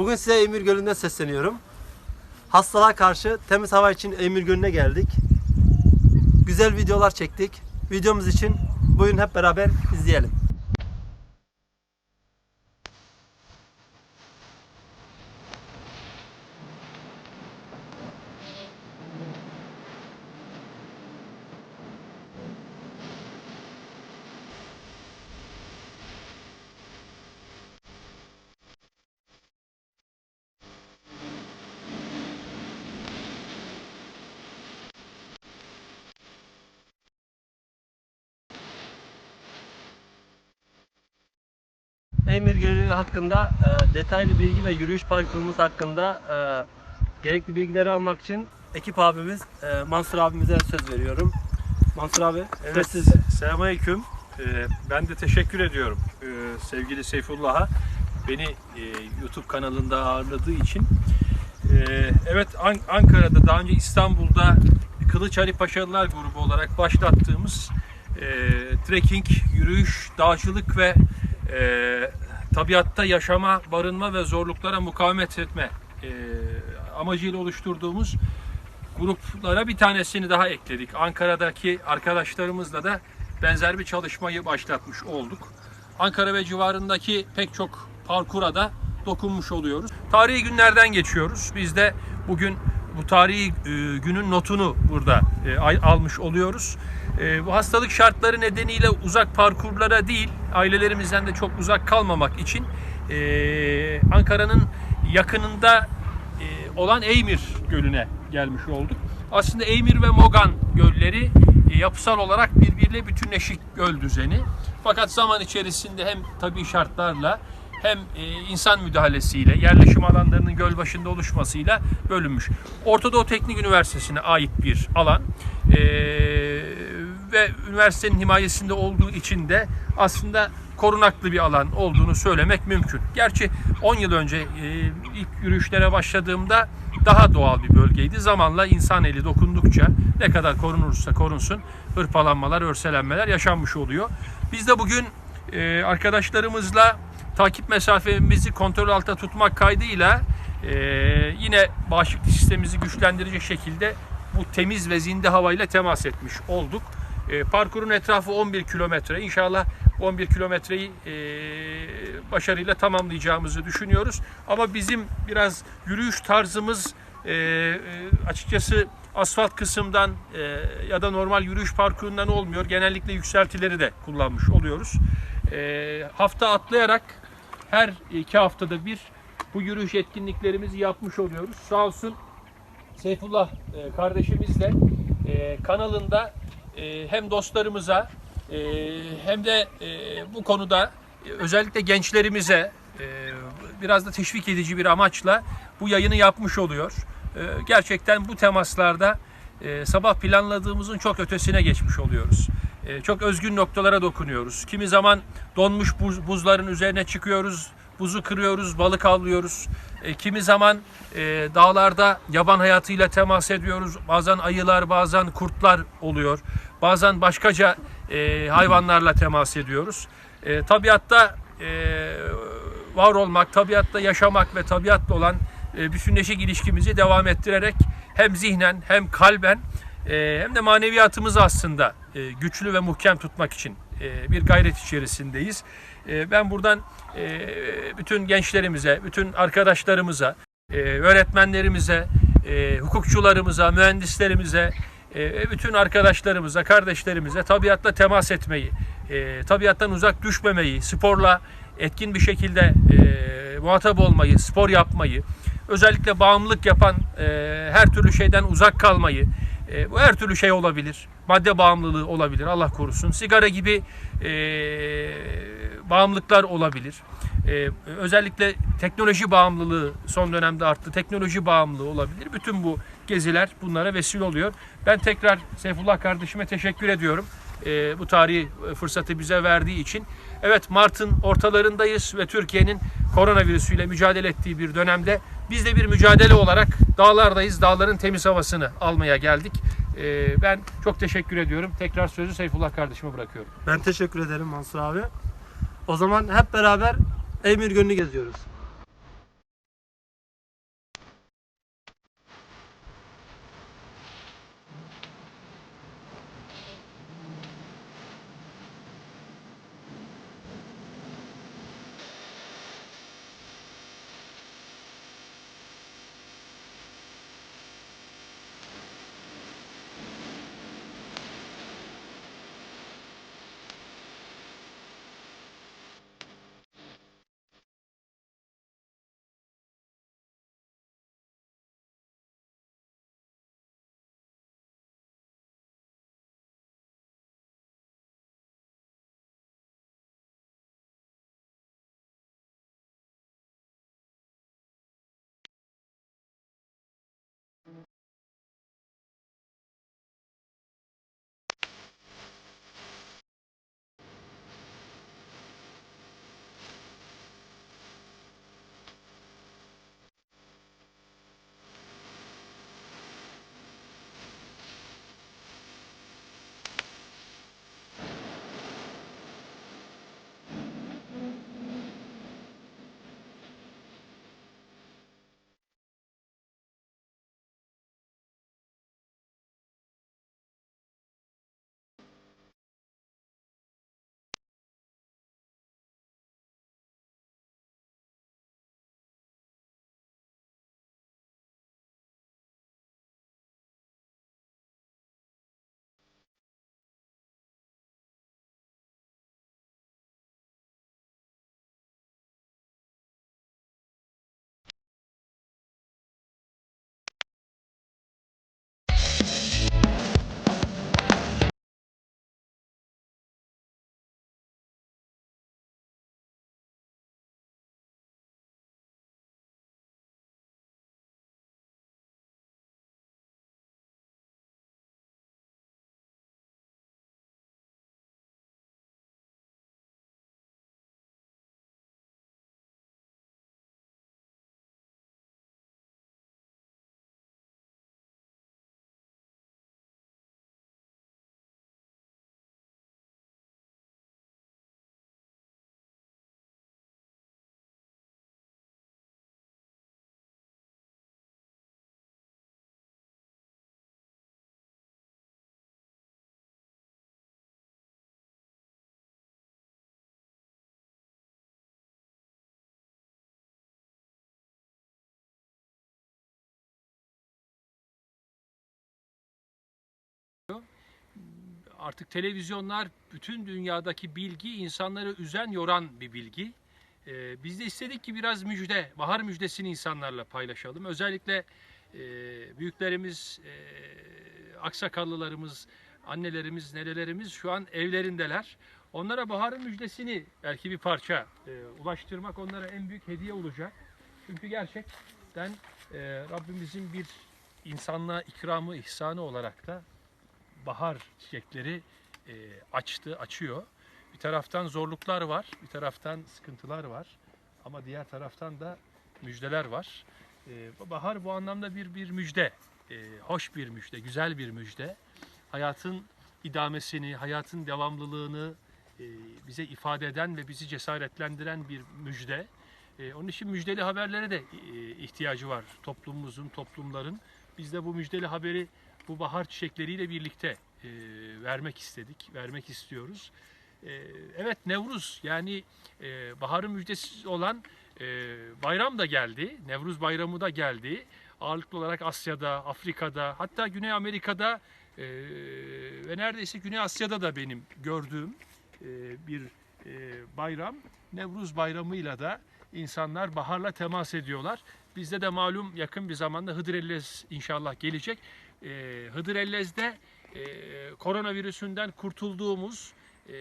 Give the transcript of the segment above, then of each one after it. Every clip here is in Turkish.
Bugün size Emir Gölü'nden sesleniyorum. Hastalığa karşı temiz hava için Emir Gölü'ne geldik. Güzel videolar çektik. Videomuz için buyurun hep beraber izleyelim. Emir Gölü hakkında e, detaylı bilgi ve yürüyüş parkurumuz hakkında e, gerekli bilgileri almak için ekip abimiz e, Mansur abimize söz veriyorum. Mansur abi Evet, sizde. selamünaleyküm. Ee, ben de teşekkür ediyorum ee, sevgili Seyfullah'a beni e, YouTube kanalında ağırladığı için. Ee, evet An- Ankara'da daha önce İstanbul'da Kılıç Ali Paşalılar grubu olarak başlattığımız e, trekking, yürüyüş, dağcılık ve e, tabiatta yaşama, barınma ve zorluklara mukavemet etme e, amacıyla oluşturduğumuz gruplara bir tanesini daha ekledik. Ankara'daki arkadaşlarımızla da benzer bir çalışmayı başlatmış olduk. Ankara ve civarındaki pek çok parkura da dokunmuş oluyoruz. Tarihi günlerden geçiyoruz. Biz de bugün bu tarihi e, günün notunu burada e, almış oluyoruz. E, bu hastalık şartları nedeniyle uzak parkurlara değil, ailelerimizden de çok uzak kalmamak için e, Ankara'nın yakınında e, olan Eymir Gölü'ne gelmiş olduk. Aslında Eymir ve Mogan gölleri yapısal olarak birbiriyle bütünleşik göl düzeni. Fakat zaman içerisinde hem tabii şartlarla hem insan müdahalesiyle, yerleşim alanlarının göl başında oluşmasıyla bölünmüş. Orta Doğu Teknik Üniversitesi'ne ait bir alan. E, ve üniversitenin himayesinde olduğu için de aslında korunaklı bir alan olduğunu söylemek mümkün. Gerçi 10 yıl önce e, ilk yürüyüşlere başladığımda daha doğal bir bölgeydi. Zamanla insan eli dokundukça ne kadar korunursa korunsun hırpalanmalar, örselenmeler yaşanmış oluyor. Biz de bugün e, arkadaşlarımızla takip mesafemizi kontrol altta tutmak kaydıyla e, yine bağışıklık sistemimizi güçlendirecek şekilde bu temiz ve zinde havayla temas etmiş olduk. E, parkurun etrafı 11 kilometre. İnşallah 11 kilometreyi e, başarıyla tamamlayacağımızı düşünüyoruz. Ama bizim biraz yürüyüş tarzımız e, e, açıkçası asfalt kısımdan ya da normal yürüyüş parkurundan olmuyor. Genellikle yükseltileri de kullanmış oluyoruz. Hafta atlayarak her iki haftada bir bu yürüyüş etkinliklerimizi yapmış oluyoruz. Sağ olsun Seyfullah e, kardeşimizle kanalında e, hem dostlarımıza e, hem de e, bu konuda özellikle gençlerimize biraz da teşvik edici bir amaçla bu yayını yapmış oluyor. Gerçekten bu temaslarda sabah planladığımızın çok ötesine geçmiş oluyoruz. Çok özgün noktalara dokunuyoruz. Kimi zaman donmuş buz, buzların üzerine çıkıyoruz, buzu kırıyoruz, balık avlıyoruz. E, kimi zaman e, dağlarda yaban hayatıyla temas ediyoruz. Bazen ayılar, bazen kurtlar oluyor. Bazen başkaca e, hayvanlarla temas ediyoruz. E, tabiatta e, var olmak, tabiatta yaşamak ve tabiatla olan e, bütünleşik ilişkimizi devam ettirerek hem zihnen hem kalben e, hem de maneviyatımızı aslında e, güçlü ve muhkem tutmak için bir gayret içerisindeyiz. E, ben buradan e, bütün gençlerimize, bütün arkadaşlarımıza, e, öğretmenlerimize, e, hukukçularımıza, mühendislerimize, e, bütün arkadaşlarımıza, kardeşlerimize tabiatla temas etmeyi, e, tabiattan uzak düşmemeyi, sporla etkin bir şekilde e, muhatap olmayı, spor yapmayı, özellikle bağımlılık yapan e, her türlü şeyden uzak kalmayı, e, bu her türlü şey olabilir. Madde bağımlılığı olabilir, Allah korusun. Sigara gibi e, bağımlılıklar olabilir. E, özellikle teknoloji bağımlılığı son dönemde arttı. Teknoloji bağımlılığı olabilir. Bütün bu geziler bunlara vesile oluyor. Ben tekrar Seyfullah kardeşime teşekkür ediyorum. E, bu tarihi fırsatı bize verdiği için. Evet Mart'ın ortalarındayız ve Türkiye'nin koronavirüsüyle mücadele ettiği bir dönemde biz de bir mücadele olarak dağlardayız. Dağların temiz havasını almaya geldik. E, ben çok teşekkür ediyorum. Tekrar sözü Seyfullah kardeşime bırakıyorum. Ben teşekkür ederim Mansur abi. O zaman hep beraber Emir Gölü'nü geziyoruz. Artık televizyonlar bütün dünyadaki bilgi insanları üzen, yoran bir bilgi. E, biz de istedik ki biraz müjde, bahar müjdesini insanlarla paylaşalım. Özellikle e, büyüklerimiz, e, aksakallılarımız, annelerimiz, nenelerimiz şu an evlerindeler. Onlara baharın müjdesini belki bir parça e, ulaştırmak onlara en büyük hediye olacak. Çünkü gerçekten Rabbimizin bir insanlığa ikramı, ihsanı olarak da bahar çiçekleri e, açtı, açıyor. Bir taraftan zorluklar var, bir taraftan sıkıntılar var. Ama diğer taraftan da müjdeler var. E, bahar bu anlamda bir bir müjde. E, hoş bir müjde, güzel bir müjde. Hayatın idamesini, hayatın devamlılığını e, bize ifade eden ve bizi cesaretlendiren bir müjde. E, onun için müjdeli haberlere de e, ihtiyacı var toplumumuzun, toplumların. Biz de bu müjdeli haberi bu bahar çiçekleriyle birlikte e, vermek istedik, vermek istiyoruz. E, evet Nevruz yani e, baharın müjdesi olan e, bayram da geldi. Nevruz bayramı da geldi. Ağırlıklı olarak Asya'da, Afrika'da hatta Güney Amerika'da e, ve neredeyse Güney Asya'da da benim gördüğüm e, bir e, bayram. Nevruz bayramıyla da insanlar baharla temas ediyorlar. Bizde de malum yakın bir zamanda Hıdrellez inşallah gelecek. E, Hıdrellez'de e, koronavirüsünden kurtulduğumuz e,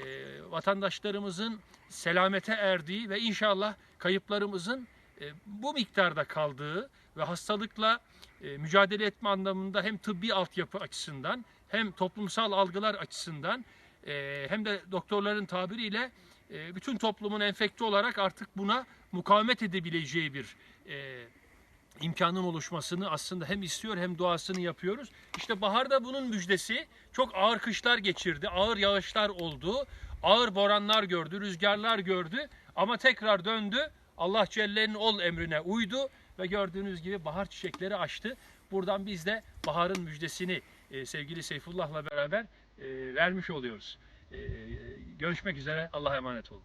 vatandaşlarımızın selamete erdiği ve inşallah kayıplarımızın e, bu miktarda kaldığı ve hastalıkla e, mücadele etme anlamında hem tıbbi altyapı açısından hem toplumsal algılar açısından e, hem de doktorların tabiriyle e, bütün toplumun enfekte olarak artık buna mukavemet edebileceği bir e, imkanın oluşmasını aslında hem istiyor hem duasını yapıyoruz. İşte baharda bunun müjdesi çok ağır kışlar geçirdi, ağır yağışlar oldu, ağır boranlar gördü, rüzgarlar gördü ama tekrar döndü. Allah Celle'nin ol emrine uydu ve gördüğünüz gibi bahar çiçekleri açtı. Buradan biz de baharın müjdesini e, sevgili Seyfullah'la beraber e, vermiş oluyoruz. E, görüşmek üzere. Allah'a emanet olun.